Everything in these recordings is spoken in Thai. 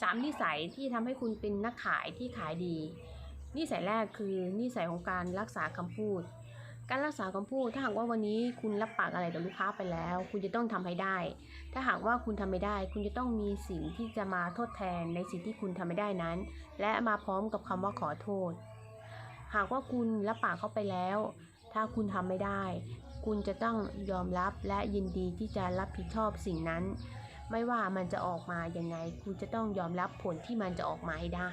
สามนิสัยที่ทำให้คุณเป็นนักขายที่ขายดี นิสัยแรกคือนิสัยของการรักษาคำพูด การรักษาคำพูด ถ้าหากว่าวันนี้คุณรับปากอะไรกับลูกค้าไปแล้ว คุณจะต้องทำให้ได้ ถ้าหากว่าคุณทำไม่ได้ คุณจะต้องมีสิ่งที่จะมาทดแทนในสิ่งที่คุณทำไม่ได้นั้น และมาพร้อมกับคำว่าขอโทษ หากว่าคุณรับปากเขาไปแล้ว ถ้าคุณทำไม่ได้ คุณจะต้องยอมรับและยินดีที่จะรับผิดชอบสิ่งนั้น ไม่ว่ามันจะออกมายังไง คุณจะต้องยอมรับผลที่มันจะออกมาให้ได้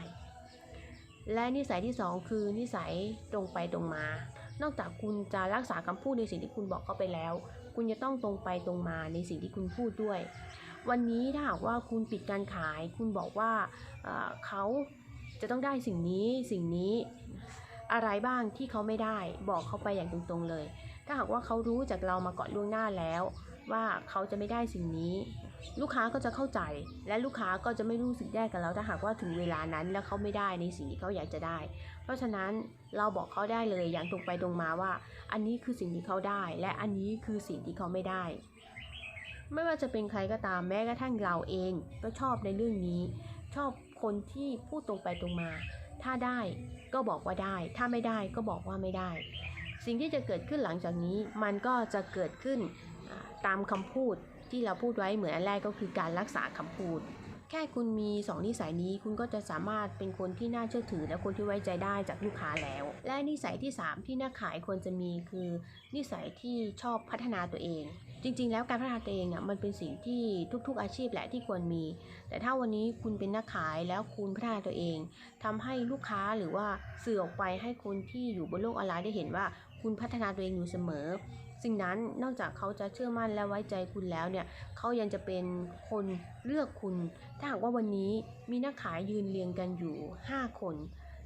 และนิสัยที่สองคือนิสัยตรงไปตรงมา นอกจากคุณจะรักษาคำพูดในสิ่งที่คุณบอกเขาไปแล้ว คุณจะต้องตรงไปตรงมาในสิ่งที่คุณพูดด้วย วันนี้ถ้าหากว่าคุณปิดการขาย คุณบอกว่าเอ่อเขาจะต้องได้สิ่งนี้สิ่งนี้อะไรบ้างที่เขาไม่ได้บอกเขาไปอย่างตรงๆเลย ถ้าหากว่าเขารู้จากเรามาก่อนล่วงหน้าแล้ว ว่าเขาจะไม่ได้สิ่งนี้ ลูกค้าก็จะเข้าใจ และลูกค้าก็จะไม่รู้สึกแย่กับเราถ้าหากว่าถึงเวลานั้นแล้วเขาไม่ได้ในสิ่งที่เขาอยากจะได้ เพราะฉะนั้นเราบอกเขาได้เลยอย่างตรงไปตรงมาว่า อันนี้คือสิ่งที่เขาได้ และอันนี้คือสิ่งที่เขาไม่ได้ ไม่ว่าจะเป็นใครก็ตามแม้กระทั่งเราเองก็ชอบในเรื่องนี้ ชอบคนที่พูดตรงไปตรงมา ถ้าได้ก็บอกว่าได้ ถ้าไม่ได้ก็บอกว่าไม่ได้ สิ่งที่จะเกิดขึ้นหลังจากนี้มันก็จะเกิดขึ้น ตามคำพูดที่เราพูดไว้เหมือนอันแรกก็คือการรักษาคำพูด แค่คุณมีสองนิสัยนี้คุณก็จะสามารถเป็นคนที่น่าเชื่อถือ และคนที่ไว้ใจได้จากลูกค้าแล้ว และนิสัยที่สามที่นักขายควรจะมีคือ นิสัยที่ชอบพัฒนาตัวเอง จริง ๆ แล้วการพัฒนาตัวเองอะมันเป็นสิ่งที่ทุก ๆ อาชีพแหละที่ควรมี แต่ถ้าวันนี้คุณเป็นนักขายแล้วคุณพัฒนาตัวเองทำให้ลูกค้าหรือว่าสื่อออกไปให้คนที่อยู่บนโลกออนไลน์ได้เห็นว่าคุณพัฒนาตัวเองอยู่เสมอ สิ่งนั้นนอกจากเขาจะเชื่อมั่นและไว้ใจคุณแล้วเนี่ยเขายังจะเป็นคนเลือกคุณ ถ้าหากว่าวันนี้มีนักขายยืนเรียงกันอยู่ 5 คน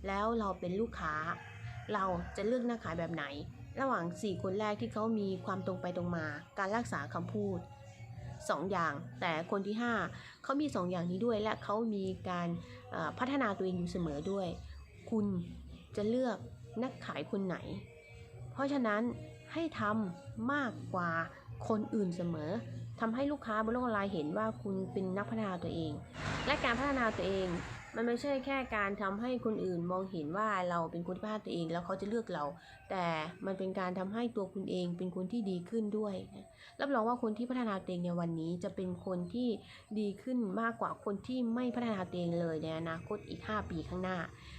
แล้วเราเป็นลูกค้า เราจะเลือกนักขายแบบไหน ระหว่าง 4 คนแรกที่เขามีความตรงไปตรงมา การรักษาคำพูด2อย่าง แต่คนที่ 5เขามี2อย่างนี้ด้วย และเขามีการพัฒนาตัวเองอยู่เสมอด้วย คุณจะเลือกนักขายคนไหน เพราะฉะนั้น ให้ทำมากกว่าคนอื่นเสมอทำให้ลูกค้าบนโลกออนไลน์เห็นว่าคุณเป็นนักพัฒนาตัวเอง และการพัฒนาตัวเอง มันไม่ใช่แค่การทำให้คนอื่นมองเห็นว่าเราเป็นคนที่พัฒนาตัวเองแล้วเขาจะเลือกเรา แต่มันเป็นการทำให้ตัวคุณเองเป็นคนที่ดีขึ้นด้วยนะรับรองว่าคนที่พัฒนาตัวเองในวันนี้จะเป็นคนที่ดีขึ้นมากกว่าคนที่ไม่พัฒนาตัวเองเลยในอนาคตอีก 5 ปีข้างหน้า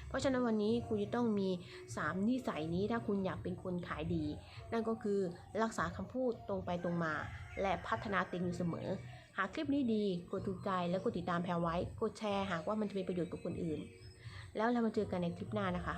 เพราะฉะนั้นวันนี้คุณจะต้องมี 3 นิสัยนี้ถ้าคุณอยากเป็นคนขายดี นั่นก็คือรักษาคำพูดตรงไปตรงมา และพัฒนาตัวเองอยู่เสมอ หากคลิปนี้ดีกดถูกใจและกดติดตามแพรไว้ กดแชร์หากว่ามันจะเป็นประโยชน์กับคนอื่น แล้วเรามาเจอกันในคลิปหน้านะคะ